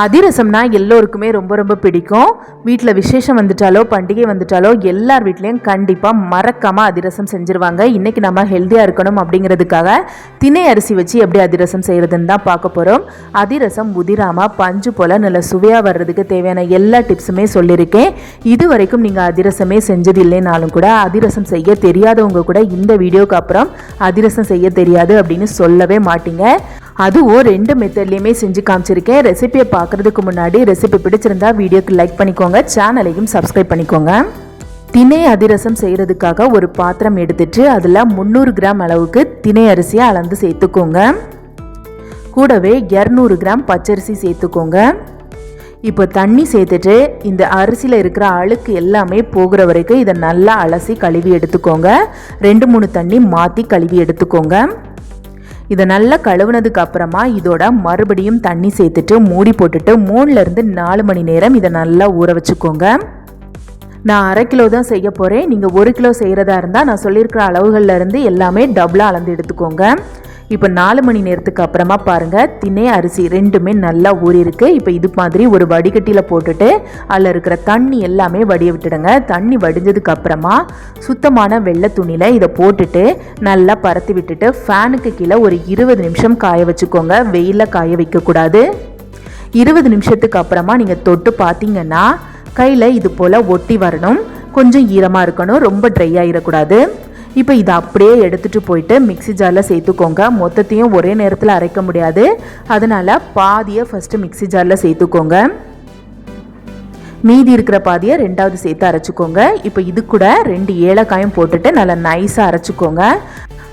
அதிரசம்னா எல்லோருக்குமே ரொம்ப ரொம்ப பிடிக்கும். வீட்டில் விசேஷம் வந்துட்டாலோ பண்டிகை வந்துட்டாலோ எல்லார் வீட்லேயும் கண்டிப்பாக மறக்காமல் அதிரசம் செஞ்சுருவாங்க. இன்றைக்கி நம்ம ஹெல்த்தியாக இருக்கணும் அப்படிங்கிறதுக்காக திணை அரிசி வச்சு எப்படி அதிரசம் செய்கிறதுன்னு தான் பார்க்க போகிறோம் அதிரசம் உதிராமல் பஞ்சு போல் நல்ல சுவையாக வர்றதுக்கு தேவையான எல்லா டிப்ஸுமே சொல்லியிருக்கேன். இது வரைக்கும் நீங்கள் அதிரசமே செஞ்சது இல்லைனாலும் கூட அதிரசம் செய்ய தெரியாதவங்க கூட இந்த வீடியோக்கு அப்புறம் அதிரசம் செய்ய தெரியாது அப்படின்னு சொல்லவே மாட்டீங்க. அதுவும் ரெண்டு மெத்தட்லேயுமே செஞ்சு காமிச்சிருக்கேன். ரெசிபியை பார்க்குறதுக்கு முன்னாடி ரெசிபி பிடிச்சிருந்தா வீடியோக்கு லைக் பண்ணிக்கோங்க. சேனலையும் சப்ஸ்கிரைப் பண்ணிக்கோங்க. திணை அதிரசம் செய்கிறதுக்காக ஒரு பாத்திரம் எடுத்துட்டு அதில் முந்நூறு கிராம் அளவுக்கு திணை அரிசியை அளந்து சேர்த்துக்கோங்க. கூடவே இரநூறு கிராம் பச்சரிசி சேர்த்துக்கோங்க. இப்போ தண்ணி சேர்த்துட்டு இந்த அரிசியில் இருக்கிற அழுக்கு எல்லாமே போகிற வரைக்கும் இதை நல்லா அலசி கழுவி எடுத்துக்கோங்க. ரெண்டு மூணு தண்ணி மாற்றி கழுவி எடுத்துக்கோங்க. இதை நல்லா கழுவுனதுக்கு அப்புறமா இதோட மறுபடியும் தண்ணி சேர்த்துட்டு மூடி போட்டுட்டு மூணுலேருந்து நாலு மணி நேரம் இதை நல்லா ஊற வச்சுக்கோங்க. நான் அரை கிலோ தான் செய்ய போகிறேன் நீங்கள் ஒரு கிலோ செய்கிறதா இருந்தால் நான் சொல்லியிருக்கிற அளவுகளில் இருந்து எல்லாமே டபுளாக அளந்து எடுத்துக்கோங்க. இப்போ நாலு மணி நேரத்துக்கு அப்புறமா பாருங்கள் திணை அரிசி ரெண்டுமே நல்லா ஊறியிருக்கு. இப்போ இது மாதிரி ஒரு வடிகட்டியில் போட்டுட்டு அதில் இருக்கிற தண்ணி எல்லாமே வடிய விட்டுடுங்க. தண்ணி வடிஞ்சதுக்கு அப்புறமா சுத்தமான வெள்ளை துணியில் இதை போட்டுட்டு நல்லா பரத்தி விட்டுட்டு ஃபேனுக்கு கீழே ஒரு இருபது நிமிஷம் காய வச்சுக்கோங்க. வெயிலில் காய வைக்கக்கூடாது. இருபது நிமிஷத்துக்கு அப்புறமா நீங்கள் தொட்டு பார்த்தீங்கன்னா கையில் இது போல் ஒட்டி வரணும். கொஞ்சம் ஈரமாக இருக்கணும். ரொம்ப ட்ரை ஆகிடக்கூடாது இப்போ இதை அப்படியே எடுத்துகிட்டு போயிட்டு மிக்ஸி ஜாரில் சேர்த்துக்கோங்க. மொத்தத்தையும் ஒரே நேரத்தில் அரைக்க முடியாது. அதனால் பாதியை ஃபஸ்ட்டு மிக்ஸி ஜாரில் சேர்த்துக்கோங்க. மீதி இருக்கிற பாதியை ரெண்டாவது சேர்த்து அரைச்சிக்கோங்க. இப்போ இது கூட ரெண்டு ஏலக்காயும் போட்டுட்டு நல்லா நைஸாக அரைச்சிக்கோங்க.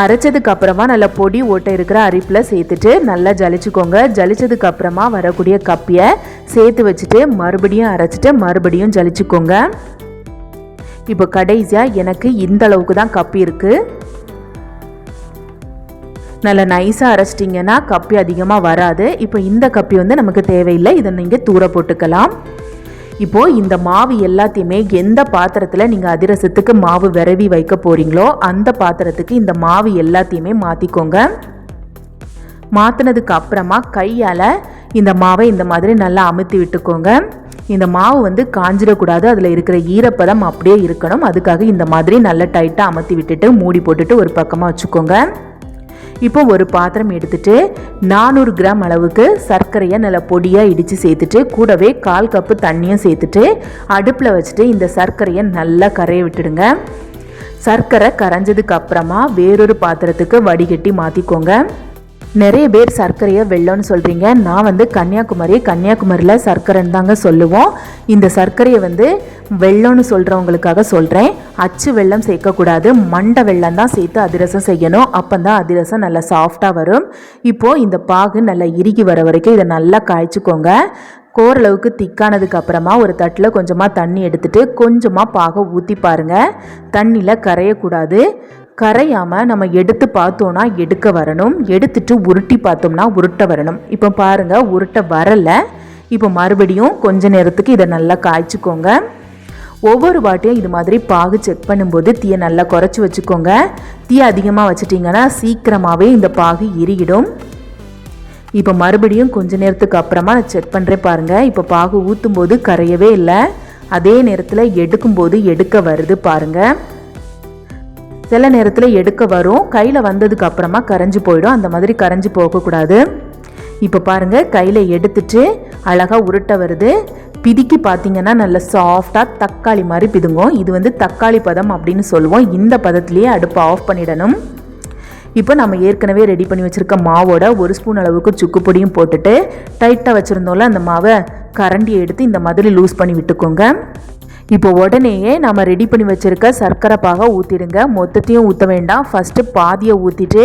அரைச்சதுக்கு அப்புறமா நல்லா பொடி ஓட்டை இருக்கிற அரிப்பில் சேர்த்துட்டு நல்லா ஜலிச்சுக்கோங்க. ஜலிச்சதுக்கு அப்புறமா வரக்கூடிய கப்பியை சேர்த்து வச்சுட்டு மறுபடியும் அரைச்சிட்டு மறுபடியும் ஜலிச்சுக்கோங்க. இப்போ கடைசியாக எனக்கு இந்த அளவுக்கு தான் கப்பி இருக்குது நல்லா நைஸாக அரைச்சிட்டிங்கன்னா கப்பி அதிகமாக வராது. இப்போ இந்த கப்பி வந்து நமக்கு தேவையில்லை. இதை நீங்கள் தூர போட்டுக்கலாம். இப்போது இந்த மாவு எல்லாத்தையுமே எந்த பாத்திரத்தில் நீங்கள் அதிரசத்துக்கு மாவு விரவி வைக்க போகிறீங்களோ அந்த பாத்திரத்துக்கு இந்த மாவு எல்லாத்தையுமே மாற்றிக்கோங்க மாற்றினதுக்கு அப்புறமா கையால் இந்த மாவை இந்த மாதிரி நல்லா அமுத்தி விட்டுக்கோங்க. இந்த மாவு வந்து காஞ்சிடக்கூடாது. அதில் இருக்கிற ஈரப்பதம் அப்படியே இருக்கணும். அதுக்காக இந்த மாதிரி நல்லா டைட்டாக அமர்த்தி விட்டுட்டு மூடி போட்டுட்டு ஒரு பக்கமாக வச்சுக்கோங்க. இப்போ ஒரு பாத்திரம் எடுத்துட்டு நானூறு கிராம் அளவுக்கு சர்க்கரையை நல்லா பொடியாக இடித்து சேர்த்துட்டு கூடவே கால் கப்பு தண்ணியும் சேர்த்துட்டு அடுப்பில் வச்சுட்டு இந்த சர்க்கரையை நல்லா கரைய விட்டுடுங்க. சர்க்கரை கரைஞ்சதுக்கு அப்புறமா வேறொரு பாத்திரத்துக்கு வடிகட்டி மாற்றிக்கோங்க நிறைய பேர் சர்க்கரையை வெள்ளம்னு சொல்கிறீங்க நான் வந்து கன்னியாகுமரி கன்னியாகுமரியில் சர்க்கரைன்னு தாங்க சொல்லுவோம். இந்த சர்க்கரையை வந்து வெள்ளம்னு சொல்கிறவங்களுக்காக சொல்கிறேன் அச்சு வெள்ளம் சேர்க்கக்கூடாது. மண்டை வெள்ளம் தான் சேர்த்து அதிரசம் செய்யணும். அப்போ தான் அதிரசம் நல்லா சாஃப்டாக வரும். இப்போது இந்த பாகு நல்லா இறுகி வர வரைக்கும் இதை நல்லா காய்ச்சிக்கோங்க. கோரளவுக்கு திக்கானதுக்கு அப்புறமா ஒரு தட்டில் கொஞ்சமாக தண்ணி எடுத்துட்டு கொஞ்சமாக பாகை ஊற்றி பாருங்கள் தண்ணியில் கரையக்கூடாது. கரையாமல் நம்ம எடுத்து பார்த்தோன்னா எடுக்க வரணும். எடுத்துட்டு உருட்டி பார்த்தோம்னா உருட்ட வரணும். இப்போ பாருங்கள் உருட்ட வரலை. இப்போ மறுபடியும் கொஞ்ச நேரத்துக்கு இதை நல்லா காய்ச்சிக்கோங்க. ஒவ்வொரு வாட்டியும் இது மாதிரி பாகு செக் பண்ணும்போது தீயை நல்லா குறைச்சி வச்சுக்கோங்க. தீயை அதிகமாக வச்சிட்டிங்கன்னா சீக்கிரமாகவே இந்த பாகு இறுகிடும் இப்போ மறுபடியும் கொஞ்ச நேரத்துக்கு அப்புறமா நான் செக் பண்ணுறேன் பாருங்கள் இப்போ பாகு ஊற்றும் போது கரையவே இல்லை. அதே நேரத்தில் எடுக்கும்போது எடுக்க வருது பாருங்கள் சில நேரத்தில் எடுக்க வரும். கையில் வந்ததுக்கு அப்புறமா கரைஞ்சி போயிடும். அந்த மாதிரி கரைஞ்சி போகக்கூடாது. இப்போ பாருங்கள் கையில் எடுத்துட்டு அழகாக உருட்ட வருது. பிதிக்கி பார்த்தீங்கன்னா நல்ல சாஃப்டாக தக்காளி மாதிரி பிதுங்கும். இது வந்து தக்காளி பதம் அப்படின்னு சொல்லுவோம். இந்த பதத்துலேயே அடுப்பை ஆஃப் பண்ணிடணும். இப்போ நம்ம ஏற்கனவே ரெடி பண்ணி வச்சுருக்க மாவோட ஒரு ஸ்பூன் அளவுக்கு சுக்கு பொடியும் போட்டுட்டு டைட்டாக வச்சுருந்தோம்ல அந்த மாவை கரண்டியை எடுத்து இந்த மாதிரி லூஸ் பண்ணி விட்டுக்கோங்க. இப்போ உடனேயே நம்ம ரெடி பண்ணி வச்சுருக்க சர்க்கரை பாக ஊற்றிடுங்க மொத்தத்தையும் ஊற்ற வேண்டாம். ஃபஸ்ட்டு பாதியை ஊற்றிட்டு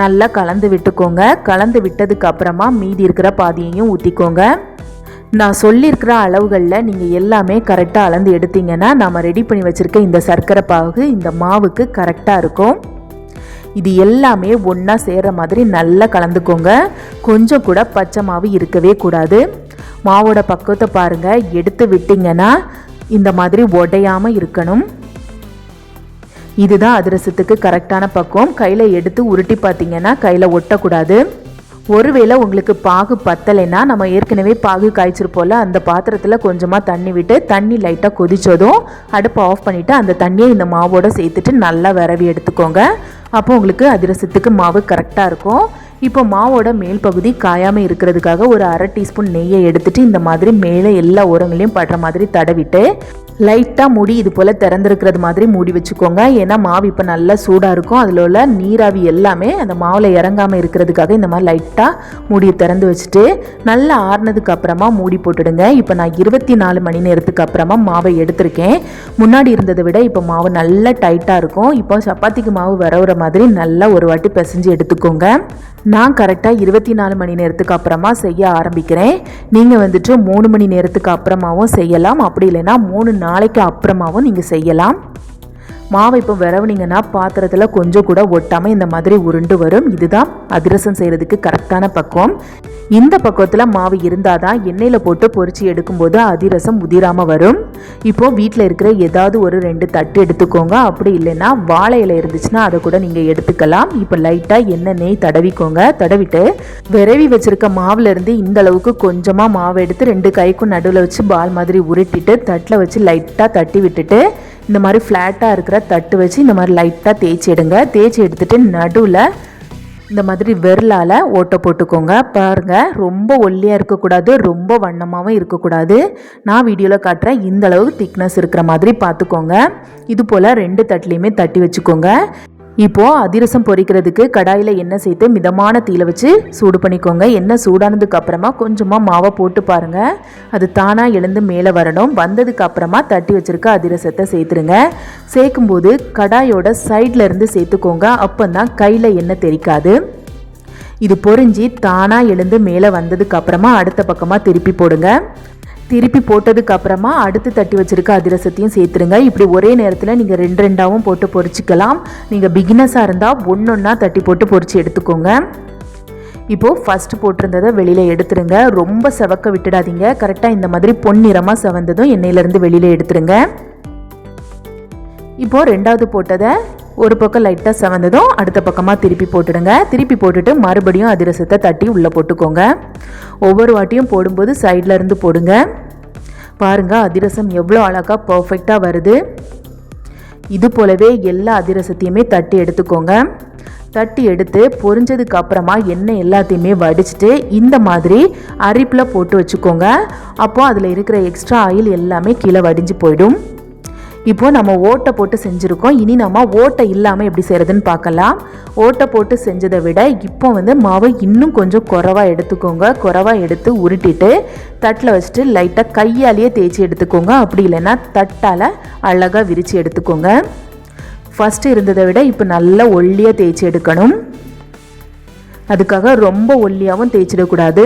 நல்லா கலந்து விட்டுக்கோங்க. கலந்து விட்டதுக்கு அப்புறமா மீதி இருக்கிற பாதியையும் ஊற்றிக்கோங்க நான் சொல்லியிருக்கிற அளவுகளில் நீங்கள் எல்லாமே கரெக்டாக அளந்து எடுத்தீங்கன்னா நம்ம ரெடி பண்ணி வச்சுருக்க இந்த சர்க்கரை பாகு இந்த மாவுக்கு கரெக்டாக இருக்கும். இது எல்லாமே ஒன்றா சேர்கிற மாதிரி நல்லா கலந்துக்கோங்க. கொஞ்சம் கூட பச்சை மாவு இருக்கவே கூடாது. மாவோட பக்குவத்தை பாருங்கள் எடுத்து விட்டிங்கன்னா இந்த மாதிரி உடையாமல் இருக்கணும். இதுதான் அதிரசத்துக்கு கரெக்டான பக்குவம். கையில் எடுத்து உருட்டி பார்த்தீங்கன்னா கையில் ஒட்டக்கூடாது. ஒருவேளை உங்களுக்கு பாகு பத்தலைன்னா நம்ம ஏற்கனவே பாகு காய்ச்சிருப்போம்ல அந்த பாத்திரத்தில் கொஞ்சமாக தண்ணி விட்டு தண்ணி லைட்டாக கொதிச்சதும் அடுப்பை ஆஃப் பண்ணிவிட்டு அந்த தண்ணியை இந்த மாவோட சேர்த்துட்டு நல்லா விரவி எடுத்துக்கோங்க. அப்போ உங்களுக்கு அதிரசத்துக்கு மாவு கரெக்டாக இருக்கும். இப்போ மாவோட மேல் பகுதி காயாமல் இருக்கிறதுக்காக ஒரு அரை டீஸ்பூன் நெய்யை எடுத்துட்டு இந்த மாதிரி மேலே எல்லா ஓரங்களையும் படுற மாதிரி தடவிட்டு லைட்டாக மூடி இது போல் திறந்துருக்கிறது மாதிரி மூடி வச்சுக்கோங்க. ஏன்னா மாவு இப்போ நல்லா சூடாக இருக்கும். அதில் உள்ள நீராவி எல்லாமே அந்த மாவில் இறங்காமல் இருக்கிறதுக்காக இந்த மாதிரி லைட்டாக மூடியை திறந்து வச்சுட்டு நல்லா ஆறுனதுக்கு அப்புறமா மூடி போட்டுடுங்க. இப்போ நான் இருபத்தி நாலு மணி நேரத்துக்கு அப்புறமா மாவை எடுத்திருக்கேன். முன்னாடி இருந்ததை விட இப்போ மாவு நல்லா டைட்டாக இருக்கும். இப்போ சப்பாத்திக்கு மாவு வரவுற மாதிரி நல்லா ஒரு வாட்டி பிசைஞ்சு எடுத்துக்கோங்க. நான் கரெக்டாக இருபத்தி நாலு மணி நேரத்துக்கு அப்புறமா செய்ய ஆரம்பிக்கிறேன். நீங்கள் வந்துட்டு மூணு மணி நேரத்துக்கு அப்புறமாவும் செய்யலாம். அப்படி இல்லைன்னா மூணு நாளைக்கு அப்புறமாவும் நீங்கள் செய்யலாம். மாவை இப்போ விரவுனீங்கன்னா பாத்திரத்தில் கொஞ்சம் கூட ஒட்டாமல் இந்த மாதிரி உருண்டு வரும். இதுதான் அதிரசம் செய்கிறதுக்கு கரெக்டான பக்குவம். இந்த பக்குவத்தில் மாவு இருந்தால் தான் எண்ணெயில் போட்டு பொரிச்சு எடுக்கும்போது அதிரசம் உதிராமல் வரும். இப்போது வீட்டில் இருக்கிற ஏதாவது ஒரு ரெண்டு தட்டு எடுத்துக்கோங்க. அப்படி இல்லைன்னா வாழை இலை இருந்துச்சுன்னா அதை கூட நீங்கள் எடுத்துக்கலாம். இப்போ லைட்டாக எண்ணெய் நெய் தடவிக்கோங்க. தடவிட்டு விரவி வச்சுருக்க மாவுலேருந்து இந்த அளவுக்கு கொஞ்சமாக மாவு எடுத்து ரெண்டு கைக்கும் நடுவில் வச்சு பால் மாதிரி உருட்டிட்டு தட்டில் வச்சு லைட்டாக தட்டி விட்டுட்டு இந்த மாதிரி ஃப்ளாட்டாக இருக்கிற தட்டு வச்சு இந்த மாதிரி லைட்டாக தேய்ச்சி எடுங்க. தேய்ச்சி எடுத்துட்டு நடுவில் இந்த மாதிரி விரலால் ஓட்டை போட்டுக்கோங்க. பாருங்கள் ரொம்ப ஒல்லியாக இருக்கக்கூடாது ரொம்ப வண்ணமாகவும் இருக்கக்கூடாது. நான் வீடியோவில் காட்டுறேன் இந்த அளவுக்கு திக்னஸ் இருக்கிற மாதிரி பார்த்துக்கோங்க. இது போல் ரெண்டு தட்டுலேயுமே தட்டி வச்சுக்கோங்க. இப்போது அதிரசம் பொரிக்கிறதுக்கு கடாயில் எண்ணெய் சேர்த்து மிதமான தீயில வச்சு சூடு பண்ணிக்கோங்க. எண்ணெய் சூடானதுக்கு அப்புறமா கொஞ்சமாக மாவை போட்டு பாருங்கள் அது தானாக எழுந்து மேலே வரணும். வந்ததுக்கு அப்புறமா தட்டி வச்சுருக்க அதிரசத்தை சேர்த்துருங்க. சேர்க்கும்போது கடாயோட சைடில் இருந்து சேர்த்துக்கோங்க. அப்போ தான் கையில் எண்ணெய் தெரிக்காது. இது பொரிஞ்சு தானாக எழுந்து மேலே வந்ததுக்கு அப்புறமா அடுத்த பக்கமாக திருப்பி போடுங்க. திருப்பி போட்டதுக்கு அப்புறமா அடுத்து தட்டி வச்சிருக்க அதிரசத்தையும் சேர்த்துருங்க. இப்படி ஒரே நேரத்தில் நீங்கள் ரெண்டு ரெண்டாகவும் போட்டு பொறிச்சிக்கலாம். நீங்கள் பிகினஸாக இருந்தால் ஒன்றொன்னா தட்டி போட்டு பொறிச்சு எடுத்துக்கோங்க. இப்போது ஃபஸ்ட்டு போட்டிருந்ததை வெளியில் எடுத்துருங்க. ரொம்ப செவக்க விட்டுடாதீங்க. கரெக்டாக இந்த மாதிரி பொன்னிறமாக செவந்ததும் எண்ணெயிலேருந்து வெளியில் எடுத்துருங்க. இப்போது ரெண்டாவது போட்டதை ஒரு பக்கம் லைட்டாக செவந்ததும் அடுத்த பக்கமாக திருப்பி போட்டுடுங்க. திருப்பி போட்டுட்டு மறுபடியும் அதிரசத்தை தட்டி உள்ளே போட்டுக்கோங்க. ஒவ்வொரு வாட்டியும் போடும்போது சைடில் இருந்து போடுங்க. பாருங்கள் அதிரசம் எவ்வளோ அழகாக பர்ஃபெக்டாக வருது. இது போலவே எல்லா அதிரசத்தையுமே தட்டி எடுத்துக்கோங்க. தட்டி எடுத்து பொரிஞ்சதுக்கு அப்புறமா எண்ணெய் எல்லாத்தையுமே வடிச்சிட்டு இந்த மாதிரி அரிப்பில் போட்டு வச்சுக்கோங்க. அப்போது அதில் இருக்கிற எக்ஸ்ட்ரா ஆயில் எல்லாமே கீழே வடிஞ்சு போயிடும். இப்போ நம்ம ஓட்டை போட்டு செஞ்சுருக்கோம். இனி நம்ம ஓட்டை இல்லாமல் எப்படி செய்கிறதுன்னு பார்க்கலாம். ஓட்டை போட்டு செஞ்சதை விட இப்போ வந்து மாவை இன்னும் கொஞ்சம் குறவாக எடுத்துக்கோங்க. குறவாக எடுத்து உருட்டிட்டு தட்டில் வச்சுட்டு லைட்டாக கையாலேயே தேய்ச்சி எடுத்துக்கோங்க. அப்படி இல்லைன்னா தட்டால் அழகாக விரித்து எடுத்துக்கோங்க. ஃபஸ்ட்டு இருந்ததை விட இப்போ நல்லா ஒல்லியாக தேய்ச்சி எடுக்கணும். அதுக்காக ரொம்ப ஒல்லியாகவும் தேய்ச்சிடக்கூடாது.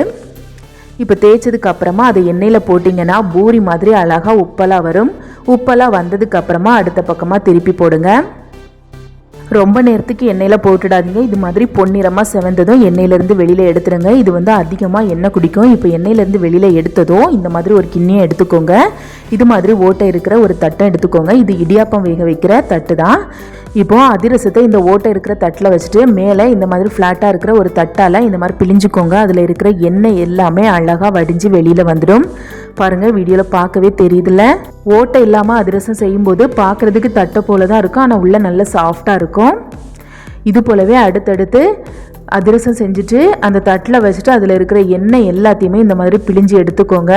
இப்போ தேய்ச்சதுக்கு அப்புறமா அதை எண்ணெயில் போட்டிங்கன்னா பூரி மாதிரி அழகாக உப்பலாக வரும். உப்பெல்லாம் வந்ததுக்கு அப்புறமா அடுத்த பக்கமாக திருப்பி போடுங்க. ரொம்ப நேரத்துக்கு எண்ணெயில் போட்டுடாதீங்க. இது மாதிரி பொன்னிறமாக செவந்ததும் எண்ணெயிலேருந்து வெளியில் எடுத்துருங்க இது வந்து அதிகமாக எண்ணெய் குடிக்கும். இப்போ எண்ணெயிலேருந்து வெளியில் எடுத்ததும் இந்த மாதிரி ஒரு கிண்ணியை எடுத்துக்கோங்க. இது மாதிரி ஓட்டை இருக்கிற ஒரு தட்டை எடுத்துக்கோங்க. இது இடியாப்பம் வேக வைக்கிற தட்டு தான் இப்போது அதிரசத்தை இந்த ஓட்டை இருக்கிற தட்டில் வச்சுட்டு மேலே இந்த மாதிரி ஃப்ளாட்டாக இருக்கிற ஒரு தட்டால் இந்த மாதிரி பிழிஞ்சுக்கோங்க. அதில் இருக்கிற எண்ணெய் எல்லாமே அழகாக வடிஞ்சு வெளியில் வந்துடும். பாருங்கள் வீடியோவில் பார்க்கவே தெரியுதுல்ல. ஓட்டை இல்லாமல் அதிரசம் செய்யும்போது பார்க்குறதுக்கு தட்டை போல தான் இருக்கும். ஆனால் உள்ளே நல்ல சாஃப்டாக இருக்கும். இது போலவே அடுத்தடுத்து அதிரசம் செஞ்சுட்டு அந்த தட்டில் வச்சுட்டு அதில் இருக்கிற எண்ணெய் எல்லாத்தையுமே இந்த மாதிரி பிழிஞ்சு எடுத்துக்கோங்க.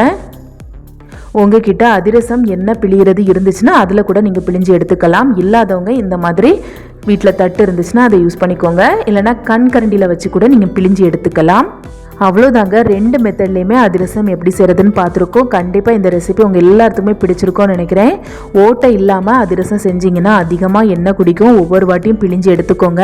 உங்ககிட்ட அதிரசம் என்ன பிழிகிறது இருந்துச்சுன்னா அதில் கூட நீங்கள் பிழிஞ்சு எடுத்துக்கலாம். இல்லாதவங்க இந்த மாதிரி வீட்டில் தட்டு இருந்துச்சுன்னா அதை யூஸ் பண்ணிக்கோங்க. இல்லைனா கண் கரண்டியில் வச்சு கூட நீங்கள் பிழிஞ்சு எடுத்துக்கலாம். அவ்வளோதாங்க ரெண்டு மெத்தட்லேயுமே அதிரசம் எப்படி செய்கிறதுன்னு பார்த்துருக்கோம். கண்டிப்பாக இந்த ரெசிபி உங்கள் எல்லாத்துக்குமே பிடிச்சிருக்கோன்னு நினைக்கிறேன். ஓட்டை இல்லாமல் அதிரசம் செஞ்சிங்கன்னா அதிகமாக எண்ணெய் குடிக்கும் ஒவ்வொரு வாட்டியும் பிழிஞ்சு எடுத்துக்கோங்க.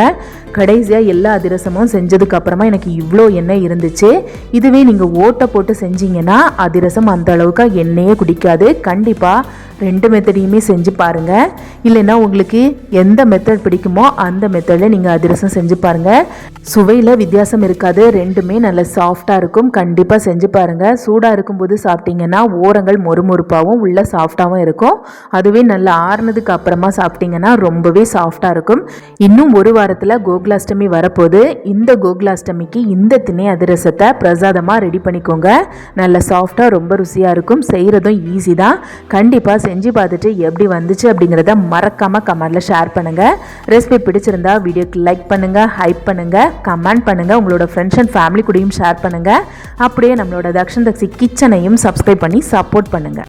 கடைசியாக எல்லா அதிரசமும் செஞ்சதுக்கப்புறமா எனக்கு இவ்வளோ எண்ணெய் இருந்துச்சு. இதுவே நீங்கள் ஓட்டை போட்டு செஞ்சீங்கன்னா அதிரசம் அந்த அளவுக்கு எண்ணெயே குடிக்காது. கண்டிப்பாக ரெண்டு மெத்தடையுமே செஞ்சு பாருங்கள் இல்லைன்னா உங்களுக்கு எந்த மெத்தட் பிடிக்குமோ அந்த மெத்தடில் நீங்கள் அதிரசம் செஞ்சு பாருங்கள் சுவையில் வித்தியாசம் இருக்காது. ரெண்டுமே நல்ல சாஃப்டாக இருக்கும். கண்டிப்பாக செஞ்சு பாருங்கள் சூடாக இருக்கும்போது சாப்பிட்டீங்கன்னா ஓரங்கள் மொறுமொறுப்பாகவும் உள்ள சாஃப்டாகவும் இருக்கும். அதுவே நல்லா ஆறுனதுக்கு அப்புறமா சாப்பிட்டீங்கன்னா ரொம்பவே சாஃப்டாக இருக்கும். இன்னும் ஒரு வாரத்தில் கோகுலாஷ்டமி வரப்போகுது. இந்த கோகுலாஷ்டமிக்கு இந்த திணை அதிரசத்தை பிரசாதமாக ரெடி பண்ணிக்கோங்க. நல்ல சாஃப்டாக ரொம்ப ருசியாக இருக்கும். செய்கிறதும் ஈஸி தான். கண்டிப்பாக செஞ்சு பார்த்துட்டு எப்படி வந்துச்சு அப்படிங்கிறத மறக்காமல் கமெண்டில் ஷேர் பண்ணுங்கள் ரெசிபி பிடிச்சிருந்தா வீடியோக்கு லைக் பண்ணுங்கள் ஹைப் பண்ணுங்கள் கமெண்ட் பண்ணுங்கள் உங்களோட ஃப்ரெண்ட்ஸ் அண்ட் ஃபேமிலி கூடயும் ஷேர் பண்ணுங்கள் அப்படியே நம்மளோட தக்ஷன் தக்ஷி கிச்சனையும் சப்ஸ்கிரைப் பண்ணி சப்போர்ட் பண்ணுங்கள்